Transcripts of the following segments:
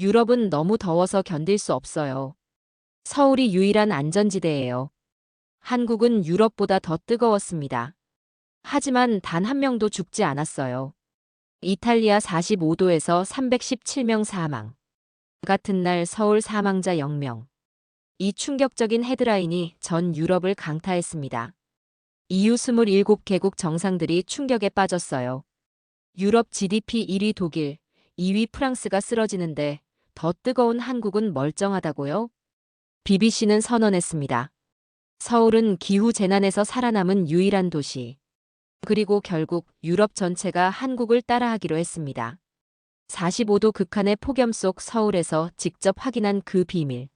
유럽은 너무 더워서 견딜 수 없어요. 서울이 유일한 안전지대예요. 한국은 유럽보다 더 뜨거웠습니다. 하지만 단 한 명도 죽지 않았어요. 이탈리아 45도에서 317명 사망. 같은 날 서울 사망자 0명. 이 충격적인 헤드라인이 전 유럽을 강타했습니다. EU 27개국 정상들이 충격에 빠졌어요. 유럽 GDP 1위 독일, 2위 프랑스가 쓰러지는데 더 뜨거운 한국은 멀쩡하다고요? BBC는 선언했습니다. 서울은 기후 재난에서 살아남은 유일한 도시. 그리고 결국 유럽 전체가 한국을 따라하기로 했습니다. 45도 극한의 폭염 속 서울에서 직접 확인한 그 비밀.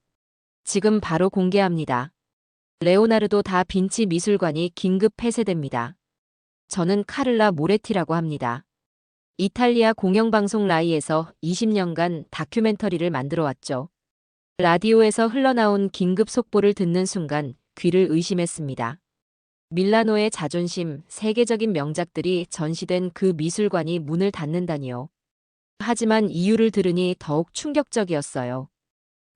지금 바로 공개합니다. 레오나르도 다 빈치 미술관이 긴급 폐쇄됩니다. 저는 카를라 모레티라고 합니다. 이탈리아 공영방송 라이에서 20년간 다큐멘터리를 만들어 왔죠. 라디오에서 흘러나온 긴급 속보를 듣는 순간 귀를 의심했습니다. 밀라노의 자존심, 세계적인 명작들이 전시된 그 미술관이 문을 닫는다니요. 하지만 이유를 들으니 더욱 충격적이었어요.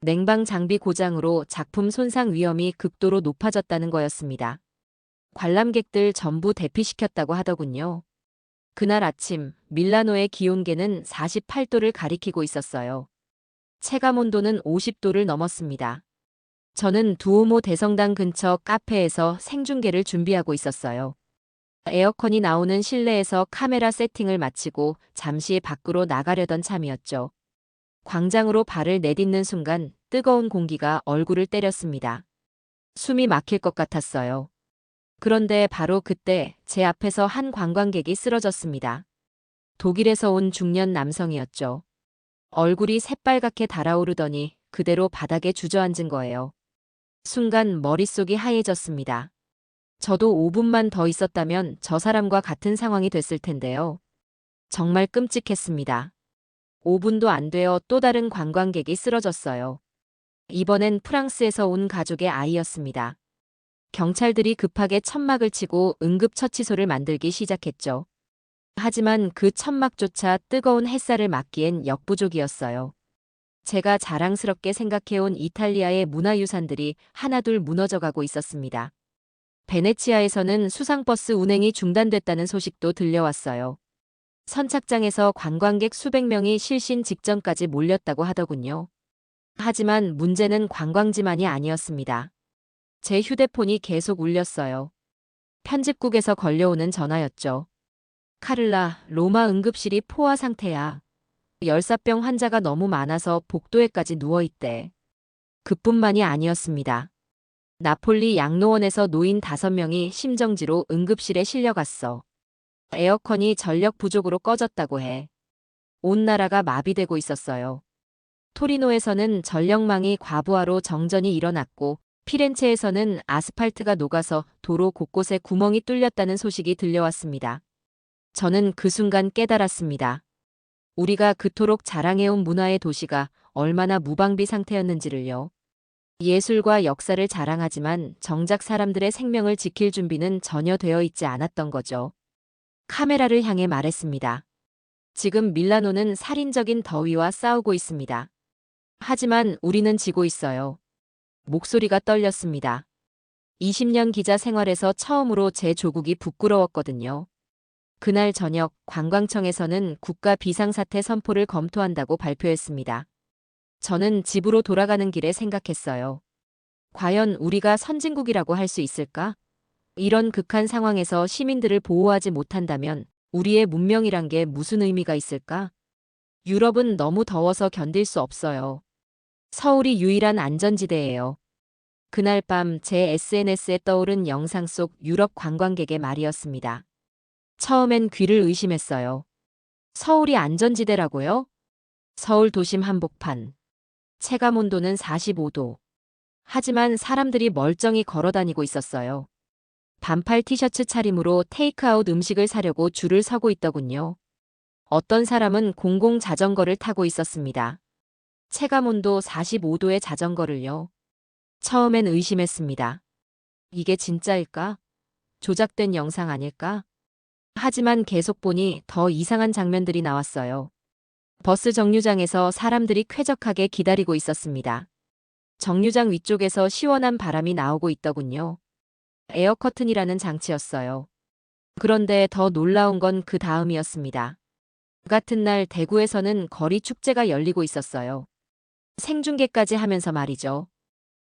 냉방 장비 고장으로 작품 손상 위험이 극도로 높아졌다는 거였습니다. 관람객들 전부 대피시켰다고 하더군요. 그날 아침 밀라노의 기온계는 48도를 가리키고 있었어요. 체감 온도는 50도를 넘었습니다. 저는 두오모 대성당 근처 카페에서 생중계를 준비하고 있었어요. 에어컨이 나오는 실내에서 카메라 세팅을 마치고 잠시 밖으로 나가려던 참이었죠. 광장으로 발을 내딛는 순간 뜨거운 공기가 얼굴을 때렸습니다. 숨이 막힐 것 같았어요. 그런데 바로 그때 제 앞에서 한 관광객이 쓰러졌습니다. 독일에서 온 중년 남성이었죠. 얼굴이 새빨갛게 달아오르더니 그대로 바닥에 주저앉은 거예요. 순간 머릿속이 하얘졌습니다. 저도 5분만 더 있었다면 저 사람과 같은 상황이 됐을 텐데요. 정말 끔찍했습니다. 5분도 안 되어 또 다른 관광객이 쓰러졌어요. 이번엔 프랑스에서 온 가족의 아이였습니다. 경찰들이 급하게 천막을 치고 응급처치소를 만들기 시작했죠. 하지만 그 천막조차 뜨거운 햇살을 막기엔 역부족이었어요. 제가 자랑스럽게 생각해온 이탈리아의 문화유산들이 하나둘 무너져가고 있었습니다. 베네치아에서는 수상버스 운행이 중단됐다는 소식도 들려왔어요. 선착장에서 관광객 수백 명이 실신 직전까지 몰렸다고 하더군요. 하지만 문제는 관광지만이 아니었습니다. 제 휴대폰이 계속 울렸어요. 편집국에서 걸려오는 전화였죠. 카를라, 로마 응급실이 포화 상태야. 열사병 환자가 너무 많아서 복도에까지 누워있대. 그뿐만이 아니었습니다. 나폴리 양로원에서 노인 5명이 심정지로 응급실에 실려갔어. 에어컨이 전력 부족으로 꺼졌다고 해. 온 나라가 마비되고 있었어요. 토리노에서는 전력망이 과부하로 정전이 일어났고 피렌체에서는 아스팔트가 녹아서 도로 곳곳에 구멍이 뚫렸다는 소식이 들려왔습니다. 저는 그 순간 깨달았습니다. 우리가 그토록 자랑해온 문화의 도시가 얼마나 무방비 상태였는지를요. 예술과 역사를 자랑하지만 정작 사람들의 생명을 지킬 준비는 전혀 되어 있지 않았던 거죠. 카메라를 향해 말했습니다. 지금 밀라노는 살인적인 더위와 싸우고 있습니다. 하지만 우리는 지고 있어요. 목소리가 떨렸습니다. 20년 기자 생활에서 처음으로 제 조국이 부끄러웠거든요. 그날 저녁 관광청에서는 국가 비상사태 선포를 검토한다고 발표했습니다. 저는 집으로 돌아가는 길에 생각했어요. 과연 우리가 선진국이라고 할 수 있을까? 이런 극한 상황에서 시민들을 보호하지 못한다면 우리의 문명이란 게 무슨 의미가 있을까? 유럽은 너무 더워서 견딜 수 없어요. 서울이 유일한 안전지대예요. 그날 밤 제 SNS에 떠오른 영상 속 유럽 관광객의 말이었습니다. 처음엔 귀를 의심했어요. 서울이 안전지대라고요? 서울 도심 한복판. 체감 온도는 45도. 하지만 사람들이 멀쩡히 걸어 다니고 있었어요. 반팔 티셔츠 차림으로 테이크아웃 음식을 사려고 줄을 서고 있더군요. 어떤 사람은 공공 자전거를 타고 있었습니다. 체감 온도 45도의 자전거를요. 처음엔 의심했습니다. 이게 진짜일까? 조작된 영상 아닐까? 하지만 계속 보니 더 이상한 장면들이 나왔어요. 버스 정류장에서 사람들이 쾌적하게 기다리고 있었습니다. 정류장 위쪽에서 시원한 바람이 나오고 있더군요. 에어커튼이라는 장치였어요. 그런데 더 놀라운 건 그 다음이었습니다. 그 같은 날 대구에서는 거리 축제가 열리고 있었어요. 생중계까지 하면서 말이죠.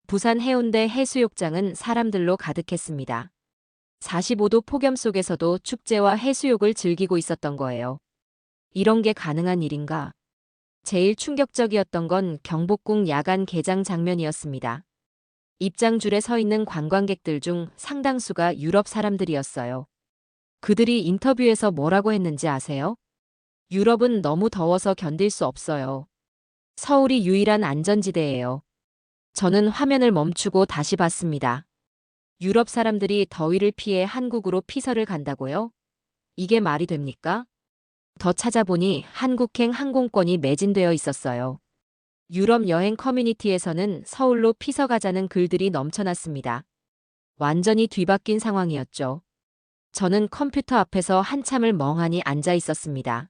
부산 해운대 해수욕장은 사람들로 가득했습니다. 45도 폭염 속에서도 축제와 해수욕을 즐기고 있었던 거예요. 이런 게 가능한 일인가? 제일 충격적이었던 건 경복궁 야간 개장 장면이었습니다. 입장줄에 서 있는 관광객들 중 상당수가 유럽 사람들이었어요. 그들이 인터뷰에서 뭐라고 했는지 아세요? 유럽은 너무 더워서 견딜 수 없어요. 서울이 유일한 안전지대예요. 저는 화면을 멈추고 다시 봤습니다. 유럽 사람들이 더위를 피해 한국으로 피서를 간다고요? 이게 말이 됩니까? 더 찾아보니 한국행 항공권이 매진되어 있었어요. 유럽 여행 커뮤니티에서는 서울로 피서 가자는 글들이 넘쳐났습니다. 완전히 뒤바뀐 상황이었죠. 저는 컴퓨터 앞에서 한참을 멍하니 앉아 있었습니다.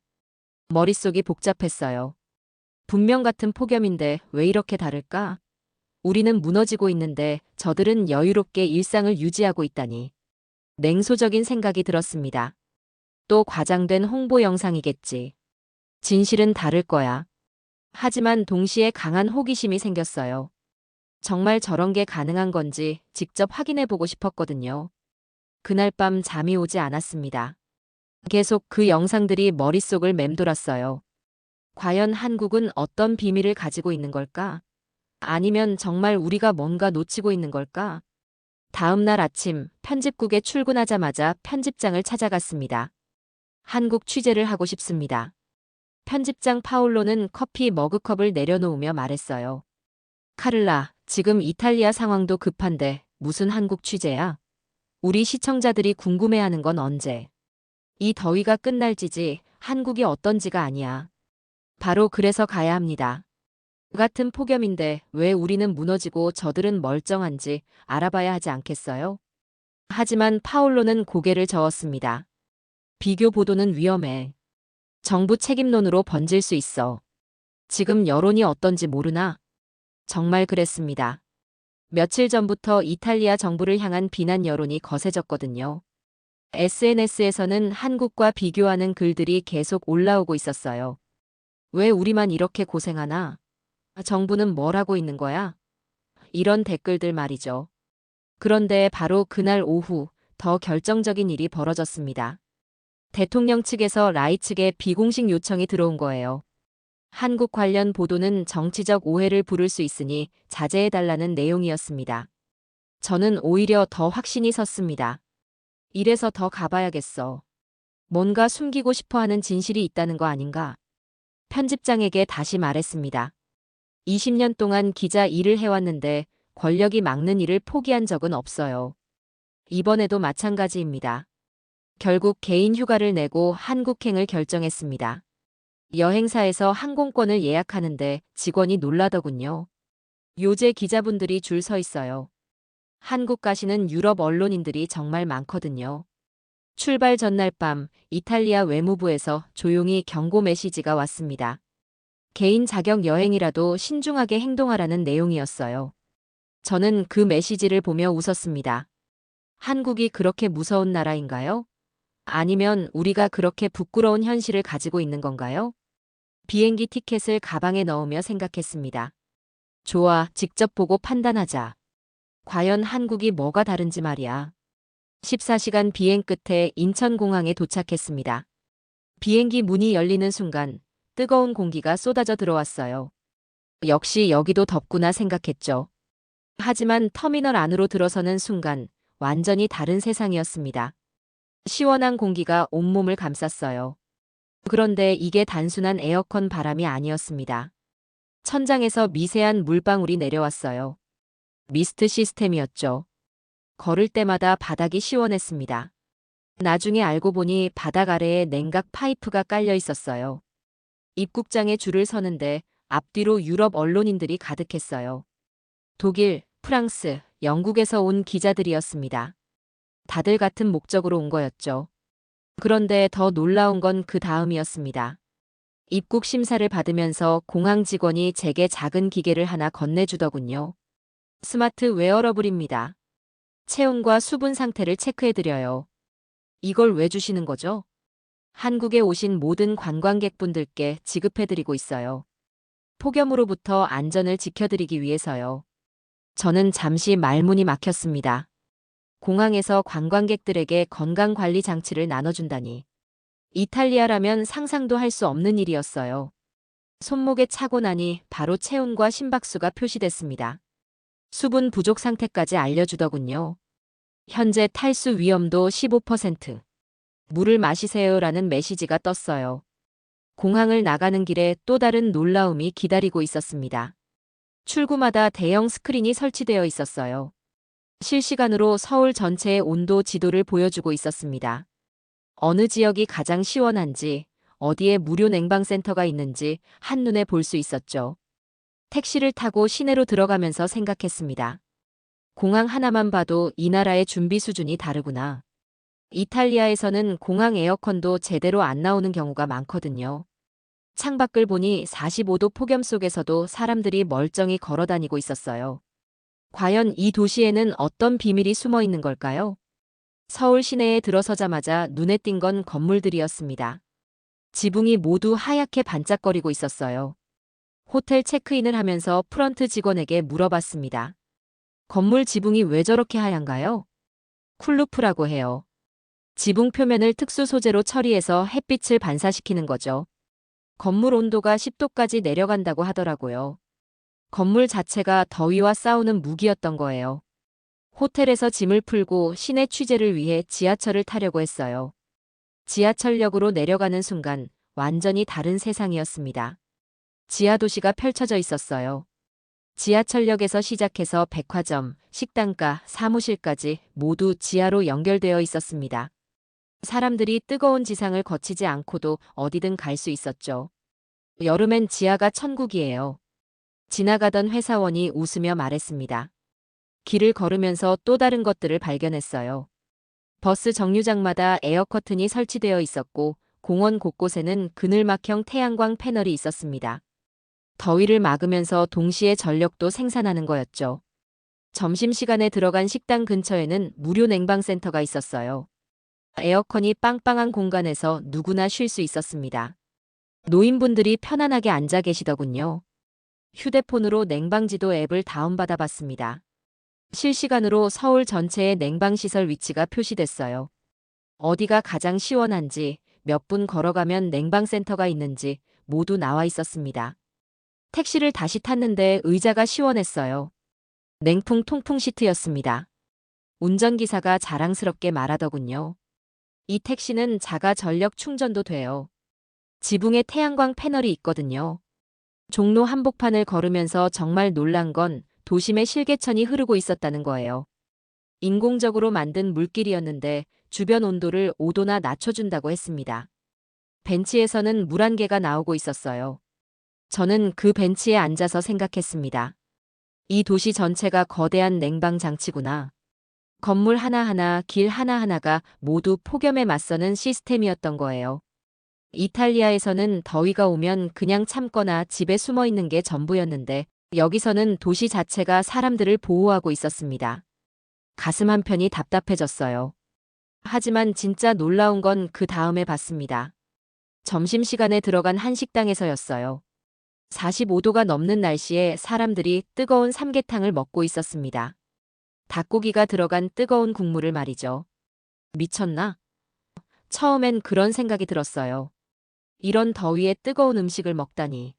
머릿속이 복잡했어요. 분명 같은 폭염인데 왜 이렇게 다를까? 우리는 무너지고 있는데 저들은 여유롭게 일상을 유지하고 있다니. 냉소적인 생각이 들었습니다. 또 과장된 홍보 영상이겠지. 진실은 다를 거야. 하지만 동시에 강한 호기심이 생겼어요. 정말 저런 게 가능한 건지 직접 확인해 보고 싶었거든요. 그날 밤 잠이 오지 않았습니다. 계속 그 영상들이 머릿속을 맴돌았어요. 과연 한국은 어떤 비밀을 가지고 있는 걸까? 아니면 정말 우리가 뭔가 놓치고 있는 걸까? 다음 날 아침 편집국에 출근하자마자 편집장을 찾아갔습니다. 한국 취재를 하고 싶습니다. 편집장 파울로는 커피 머그컵을 내려놓으며 말했어요. 카를라, 지금 이탈리아 상황도 급한데 무슨 한국 취재야? 우리 시청자들이 궁금해하는 건 언제? 이 더위가 끝날지지 한국이 어떤지가 아니야. 바로 그래서 가야 합니다. 같은 폭염인데 왜 우리는 무너지고 저들은 멀쩡한지 알아봐야 하지 않겠어요? 하지만 파울로는 고개를 저었습니다. 비교 보도는 위험해. 정부 책임론으로 번질 수 있어. 지금 여론이 어떤지 모르나? 정말 그랬습니다. 며칠 전부터 이탈리아 정부를 향한 비난 여론이 거세졌거든요. SNS에서는 한국과 비교하는 글들이 계속 올라오고 있었어요. 왜 우리만 이렇게 고생하나? 정부는 뭘 하고 있는 거야? 이런 댓글들 말이죠. 그런데 바로 그날 오후 더 결정적인 일이 벌어졌습니다. 대통령 측에서 라이 측에 비공식 요청이 들어온 거예요. 한국 관련 보도는 정치적 오해를 부를 수 있으니 자제해달라는 내용이었습니다. 저는 오히려 더 확신이 섰습니다. 이래서 더 가봐야겠어. 뭔가 숨기고 싶어 하는 진실이 있다는 거 아닌가? 편집장에게 다시 말했습니다. 20년 동안 기자 일을 해왔는데 권력이 막는 일을 포기한 적은 없어요. 이번에도 마찬가지입니다. 결국 개인 휴가를 내고 한국행을 결정했습니다. 여행사에서 항공권을 예약하는데 직원이 놀라더군요. 요새 기자분들이 줄 서 있어요. 한국 가시는 유럽 언론인들이 정말 많거든요. 출발 전날 밤 이탈리아 외무부에서 조용히 경고 메시지가 왔습니다. 개인 자격 여행이라도 신중하게 행동하라는 내용이었어요. 저는 그 메시지를 보며 웃었습니다. 한국이 그렇게 무서운 나라인가요? 아니면 우리가 그렇게 부끄러운 현실을 가지고 있는 건가요? 비행기 티켓을 가방에 넣으며 생각했습니다. 좋아, 직접 보고 판단하자. 과연 한국이 뭐가 다른지 말이야. 14시간 비행 끝에 인천공항에 도착했습니다. 비행기 문이 열리는 순간 뜨거운 공기가 쏟아져 들어왔어요. 역시 여기도 덥구나 생각했죠. 하지만 터미널 안으로 들어서는 순간 완전히 다른 세상이었습니다. 시원한 공기가 온몸을 감쌌어요. 그런데 이게 단순한 에어컨 바람이 아니었습니다. 천장에서 미세한 물방울이 내려왔어요. 미스트 시스템이었죠. 걸을 때마다 바닥이 시원했습니다. 나중에 알고 보니 바닥 아래에 냉각 파이프가 깔려 있었어요. 입국장에 줄을 서는데 앞뒤로 유럽 언론인들이 가득했어요. 독일, 프랑스, 영국에서 온 기자들이었습니다. 다들 같은 목적으로 온 거였죠. 그런데 더 놀라운 건 그 다음이었습니다. 입국 심사를 받으면서 공항 직원이 제게 작은 기계를 하나 건네주더군요. 스마트 웨어러블입니다. 체온과 수분 상태를 체크해드려요. 이걸 왜 주시는 거죠? 한국에 오신 모든 관광객분들께 지급해드리고 있어요. 폭염으로부터 안전을 지켜드리기 위해서요. 저는 잠시 말문이 막혔습니다. 공항에서 관광객들에게 건강관리 장치를 나눠준다니. 이탈리아라면 상상도 할 수 없는 일이었어요. 손목에 차고 나니 바로 체온과 심박수가 표시됐습니다. 수분 부족 상태까지 알려주더군요. 현재 탈수 위험도 15%. 물을 마시세요라는 메시지가 떴어요. 공항을 나가는 길에 또 다른 놀라움이 기다리고 있었습니다. 출구마다 대형 스크린이 설치되어 있었어요. 실시간으로 서울 전체의 온도 지도를 보여주고 있었습니다. 어느 지역이 가장 시원한지, 어디에 무료 냉방센터가 있는지 한눈에 볼 수 있었죠. 택시를 타고 시내로 들어가면서 생각했습니다. 공항 하나만 봐도 이 나라의 준비 수준이 다르구나. 이탈리아에서는 공항 에어컨도 제대로 안 나오는 경우가 많거든요. 창밖을 보니 45도 폭염 속에서도 사람들이 멀쩡히 걸어 다니고 있었어요. 과연 이 도시에는 어떤 비밀이 숨어 있는 걸까요? 서울 시내에 들어서자마자 눈에 띈 건 건물들이었습니다. 지붕이 모두 하얗게 반짝거리고 있었어요. 호텔 체크인을 하면서 프런트 직원에게 물어봤습니다. 건물 지붕이 왜 저렇게 하얀가요? 쿨루프라고 해요. 지붕 표면을 특수 소재로 처리해서 햇빛을 반사시키는 거죠. 건물 온도가 10도까지 내려간다고 하더라고요. 건물 자체가 더위와 싸우는 무기였던 거예요. 호텔에서 짐을 풀고 시내 취재를 위해 지하철을 타려고 했어요. 지하철역으로 내려가는 순간 완전히 다른 세상이었습니다. 지하 도시가 펼쳐져 있었어요. 지하철역에서 시작해서 백화점, 식당가, 사무실까지 모두 지하로 연결되어 있었습니다. 사람들이 뜨거운 지상을 거치지 않고도 어디든 갈 수 있었죠. 여름엔 지하가 천국이에요. 지나가던 회사원이 웃으며 말했습니다. 길을 걸으면서 또 다른 것들을 발견했어요. 버스 정류장마다 에어커튼이 설치되어 있었고 공원 곳곳에는 그늘막형 태양광 패널이 있었습니다. 더위를 막으면서 동시에 전력도 생산하는 거였죠. 점심시간에 들어간 식당 근처에는 무료 냉방센터가 있었어요. 에어컨이 빵빵한 공간에서 누구나 쉴 수 있었습니다. 노인분들이 편안하게 앉아 계시더군요. 휴대폰으로 냉방지도 앱을 다운받아 봤습니다. 실시간으로 서울 전체의 냉방시설 위치가 표시됐어요. 어디가 가장 시원한지, 몇 분 걸어가면 냉방센터가 있는지 모두 나와 있었습니다. 택시를 다시 탔는데 의자가 시원했어요. 냉풍 통풍 시트였습니다. 운전기사가 자랑스럽게 말하더군요. 이 택시는 자가 전력 충전도 돼요. 지붕에 태양광 패널이 있거든요. 종로 한복판을 걸으면서 정말 놀란 건 도심의 실개천이 흐르고 있었다는 거예요. 인공적으로 만든 물길이었는데 주변 온도를 5도나 낮춰준다고 했습니다. 벤치에서는 물 한 개가 나오고 있었어요. 저는 그 벤치에 앉아서 생각했습니다. 이 도시 전체가 거대한 냉방 장치구나. 건물 하나하나, 길 하나하나가 모두 폭염에 맞서는 시스템이었던 거예요. 이탈리아에서는 더위가 오면 그냥 참거나 집에 숨어 있는 게 전부였는데 여기서는 도시 자체가 사람들을 보호하고 있었습니다. 가슴 한편이 답답해졌어요. 하지만 진짜 놀라운 건 그 다음에 봤습니다. 점심시간에 들어간 한 식당에서였어요. 45도가 넘는 날씨에 사람들이 뜨거운 삼계탕을 먹고 있었습니다. 닭고기가 들어간 뜨거운 국물을 말이죠. 미쳤나? 처음엔 그런 생각이 들었어요. 이런 더위에 뜨거운 음식을 먹다니.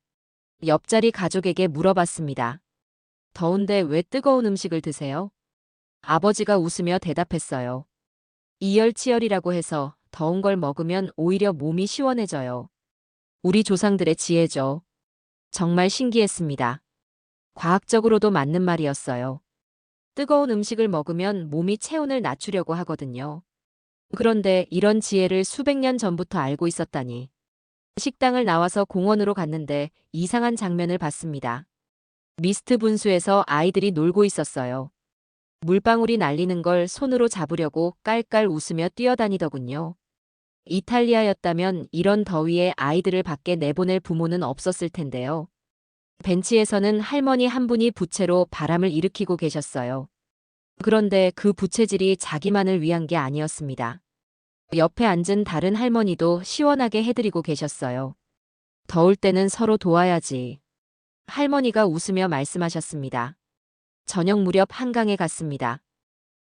옆자리 가족에게 물어봤습니다. 더운데 왜 뜨거운 음식을 드세요? 아버지가 웃으며 대답했어요. 이열치열이라고 해서 더운 걸 먹으면 오히려 몸이 시원해져요. 우리 조상들의 지혜죠. 정말 신기했습니다. 과학적으로도 맞는 말이었어요. 뜨거운 음식을 먹으면 몸이 체온을 낮추려고 하거든요. 그런데 이런 지혜를 수백 년 전부터 알고 있었다니. 식당을 나와서 공원으로 갔는데 이상한 장면을 봤습니다. 미스트 분수에서 아이들이 놀고 있었어요. 물방울이 날리는 걸 손으로 잡으려고 깔깔 웃으며 뛰어다니더군요. 이탈리아였다면 이런 더위에 아이들을 밖에 내보낼 부모는 없었을 텐데요. 벤치에서는 할머니 한 분이 부채로 바람을 일으키고 계셨어요. 그런데 그 부채질이 자기만을 위한 게 아니었습니다. 옆에 앉은 다른 할머니도 시원하게 해드리고 계셨어요. 더울 때는 서로 도와야지. 할머니가 웃으며 말씀하셨습니다. 저녁 무렵 한강에 갔습니다.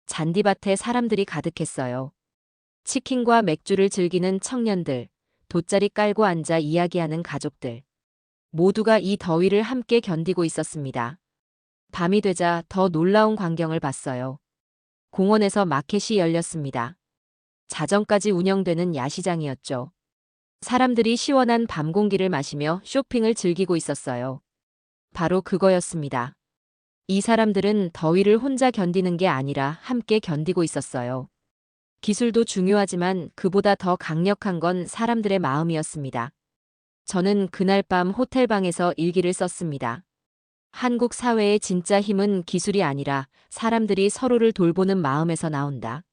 잔디밭에 사람들이 가득했어요. 치킨과 맥주를 즐기는 청년들, 돗자리 깔고 앉아 이야기하는 가족들. 모두가 이 더위를 함께 견디고 있었습니다. 밤이 되자 더 놀라운 광경을 봤어요. 공원에서 마켓이 열렸습니다. 자정까지 운영되는 야시장이었죠. 사람들이 시원한 밤 공기를 마시며 쇼핑을 즐기고 있었어요. 바로 그거였습니다. 이 사람들은 더위를 혼자 견디는 게 아니라 함께 견디고 있었어요. 기술도 중요하지만 그보다 더 강력한 건 사람들의 마음이었습니다. 저는 그날 밤 호텔방에서 일기를 썼습니다. 한국 사회의 진짜 힘은 기술이 아니라 사람들이 서로를 돌보는 마음에서 나온다.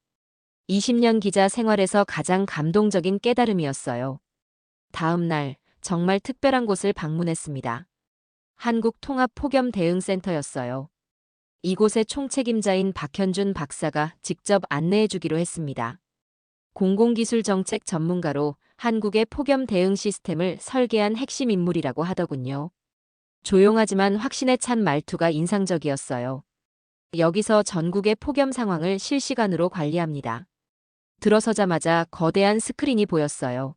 20년 기자 생활에서 가장 감동적인 깨달음이었어요. 다음 날 정말 특별한 곳을 방문했습니다. 한국 통합 폭염 대응센터였어요. 이곳의 총책임자인 박현준 박사가 직접 안내해 주기로 했습니다. 공공기술 정책 전문가로 한국의 폭염 대응 시스템을 설계한 핵심 인물이라고 하더군요. 조용하지만 확신에 찬 말투가 인상적이었어요. 여기서 전국의 폭염 상황을 실시간으로 관리합니다. 들어서자마자 거대한 스크린이 보였어요.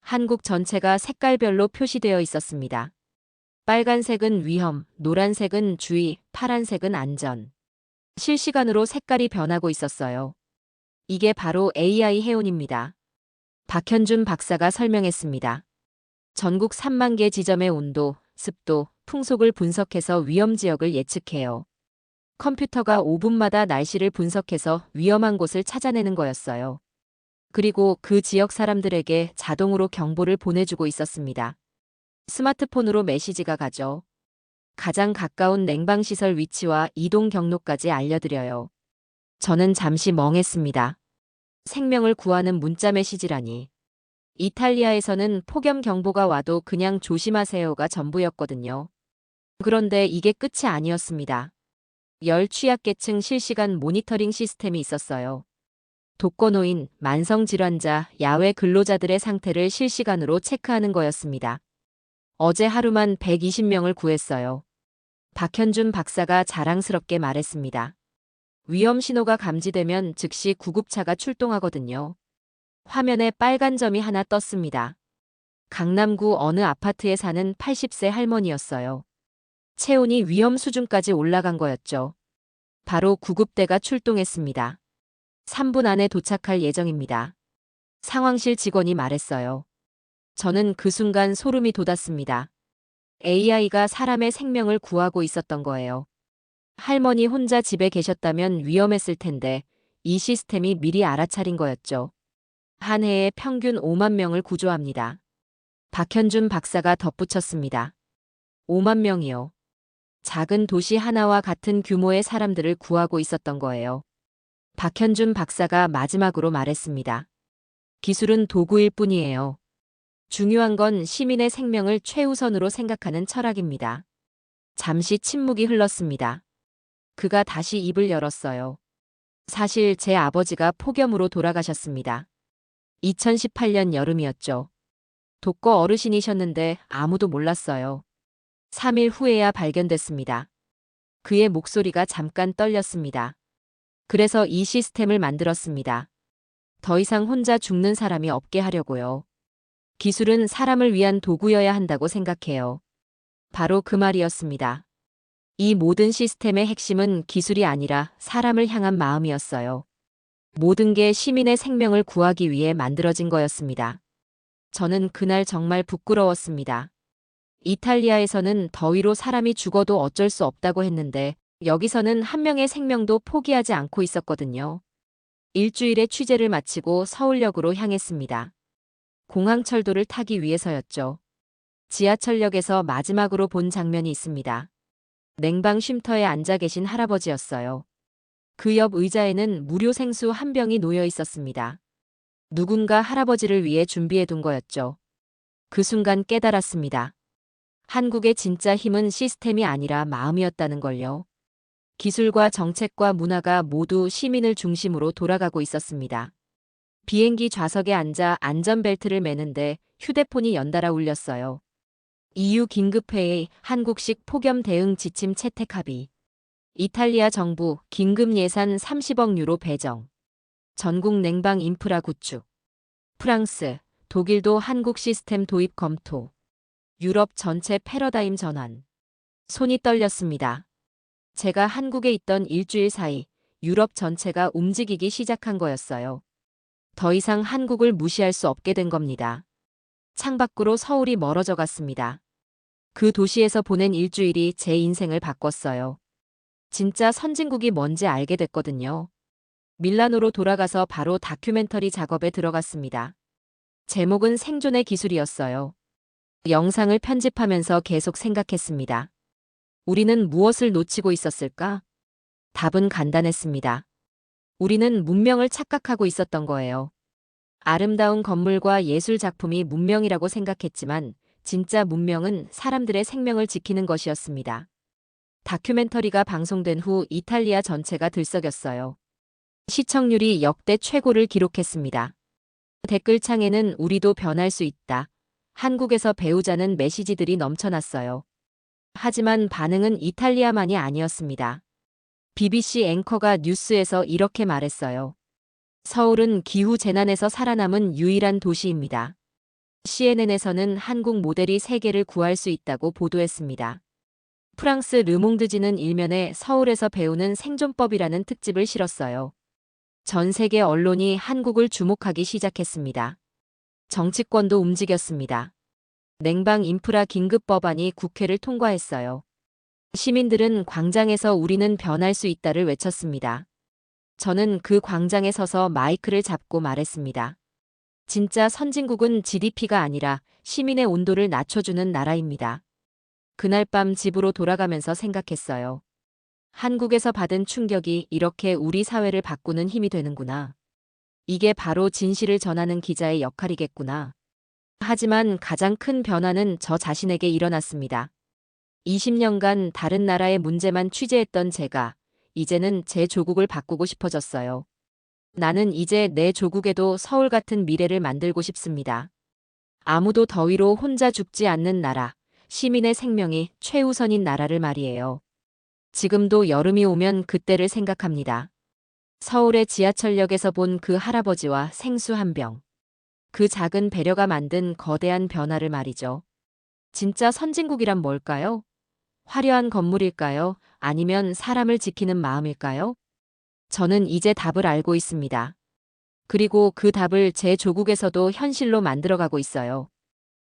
한국 전체가 색깔별로 표시되어 있었습니다. 빨간색은 위험, 노란색은 주의, 파란색은 안전. 실시간으로 색깔이 변하고 있었어요. 이게 바로 AI 해온입니다. 박현준 박사가 설명했습니다. 전국 3만 개 지점의 온도, 습도, 풍속을 분석해서 위험 지역을 예측해요. 컴퓨터가 5분마다 날씨를 분석해서 위험한 곳을 찾아내는 거였어요. 그리고 그 지역 사람들에게 자동으로 경보를 보내주고 있었습니다. 스마트폰으로 메시지가 가죠. 가장 가까운 냉방시설 위치와 이동 경로까지 알려드려요. 저는 잠시 멍했습니다. 생명을 구하는 문자 메시지라니. 이탈리아에서는 폭염 경보가 와도 그냥 조심하세요가 전부였거든요. 그런데 이게 끝이 아니었습니다. 열 취약계층 실시간 모니터링 시스템이 있었어요. 독거노인, 만성질환자, 야외 근로자들의 상태를 실시간으로 체크하는 거였습니다. 어제 하루만 120명을 구했어요. 박현준 박사가 자랑스럽게 말했습니다. 위험 신호가 감지되면 즉시 구급차가 출동하거든요. 화면에 빨간 점이 하나 떴습니다. 강남구 어느 아파트에 사는 80세 할머니였어요. 체온이 위험 수준까지 올라간 거였죠. 바로 구급대가 출동했습니다. 3분 안에 도착할 예정입니다. 상황실 직원이 말했어요. 저는 그 순간 소름이 돋았습니다. AI가 사람의 생명을 구하고 있었던 거예요. 할머니 혼자 집에 계셨다면 위험했을 텐데 이 시스템이 미리 알아차린 거였죠. 한 해에 평균 5만 명을 구조합니다. 박현준 박사가 덧붙였습니다. 5만 명이요. 작은 도시 하나와 같은 규모의 사람들을 구하고 있었던 거예요. 박현준 박사가 마지막으로 말했습니다. 기술은 도구일 뿐이에요. 중요한 건 시민의 생명을 최우선으로 생각하는 철학입니다. 잠시 침묵이 흘렀습니다. 그가 다시 입을 열었어요. 사실 제 아버지가 폭염으로 돌아가셨습니다. 2018년 여름이었죠. 독거 어르신이셨는데 아무도 몰랐어요. 3일 후에야 발견됐습니다. 그의 목소리가 잠깐 떨렸습니다. 그래서 이 시스템을 만들었습니다. 더 이상 혼자 죽는 사람이 없게 하려고요. 기술은 사람을 위한 도구여야 한다고 생각해요. 바로 그 말이었습니다. 이 모든 시스템의 핵심은 기술이 아니라 사람을 향한 마음이었어요. 모든 게 시민의 생명을 구하기 위해 만들어진 거였습니다. 저는 그날 정말 부끄러웠습니다. 이탈리아에서는 더위로 사람이 죽어도 어쩔 수 없다고 했는데 여기서는 한 명의 생명도 포기하지 않고 있었거든요. 일주일의 취재를 마치고 서울역으로 향했습니다. 공항철도를 타기 위해서였죠. 지하철역에서 마지막으로 본 장면이 있습니다. 냉방 쉼터에 앉아 계신 할아버지였어요. 그 옆 의자에는 무료 생수 한 병이 놓여 있었습니다. 누군가 할아버지를 위해 준비해 둔 거였죠. 그 순간 깨달았습니다. 한국의 진짜 힘은 시스템이 아니라 마음이었다는 걸요. 기술과 정책과 문화가 모두 시민을 중심으로 돌아가고 있었습니다. 비행기 좌석에 앉아 안전벨트를 매는데 휴대폰이 연달아 울렸어요. EU 긴급회의 한국식 폭염 대응 지침 채택 합의. 이탈리아 정부 긴급 예산 30억 유로 배정. 전국 냉방 인프라 구축. 프랑스, 독일도 한국 시스템 도입 검토. 유럽 전체 패러다임 전환. 손이 떨렸습니다. 제가 한국에 있던 일주일 사이 유럽 전체가 움직이기 시작한 거였어요. 더 이상 한국을 무시할 수 없게 된 겁니다. 창밖으로 서울이 멀어져 갔습니다. 그 도시에서 보낸 일주일이 제 인생을 바꿨어요. 진짜 선진국이 뭔지 알게 됐거든요. 밀라노로 돌아가서 바로 다큐멘터리 작업에 들어갔습니다. 제목은 생존의 기술이었어요. 영상을 편집하면서 계속 생각했습니다. 우리는 무엇을 놓치고 있었을까? 답은 간단했습니다. 우리는 문명을 착각하고 있었던 거예요. 아름다운 건물과 예술 작품이 문명이라고 생각했지만 진짜 문명은 사람들의 생명을 지키는 것이었습니다. 다큐멘터리가 방송된 후 이탈리아 전체가 들썩였어요. 시청률이 역대 최고를 기록했습니다. 댓글창에는 우리도 변할 수 있다. 한국에서 배우자는 메시지들이 넘쳐났어요. 하지만 반응은 이탈리아만이 아니었습니다. BBC 앵커가 뉴스에서 이렇게 말했어요. 서울은 기후 재난에서 살아남은 유일한 도시입니다. CNN에서는 한국 모델이 세계를 구할 수 있다고 보도했습니다. 프랑스 르몽드지는 일면에 서울에서 배우는 생존법이라는 특집을 실었어요. 전 세계 언론이 한국을 주목하기 시작했습니다. 정치권도 움직였습니다. 냉방 인프라 긴급 법안이 국회를 통과했어요. 시민들은 광장에서 우리는 변할 수 있다를 외쳤습니다. 저는 그 광장에 서서 마이크를 잡고 말했습니다. 진짜 선진국은 GDP가 아니라 시민의 온도를 낮춰주는 나라입니다. 그날 밤 집으로 돌아가면서 생각했어요. 한국에서 받은 충격이 이렇게 우리 사회를 바꾸는 힘이 되는구나. 이게 바로 진실을 전하는 기자의 역할이겠구나. 하지만 가장 큰 변화는 저 자신에게 일어났습니다. 20년간 다른 나라의 문제만 취재했던 제가 이제는 제 조국을 바꾸고 싶어졌어요. 나는 이제 내 조국에도 서울 같은 미래를 만들고 싶습니다. 아무도 더위로 혼자 죽지 않는 나라, 시민의 생명이 최우선인 나라를 말이에요. 지금도 여름이 오면 그때를 생각합니다. 서울의 지하철역에서 본 그 할아버지와 생수 한 병. 그 작은 배려가 만든 거대한 변화를 말이죠. 진짜 선진국이란 뭘까요? 화려한 건물일까요? 아니면 사람을 지키는 마음일까요? 저는 이제 답을 알고 있습니다. 그리고 그 답을 제 조국에서도 현실로 만들어가고 있어요.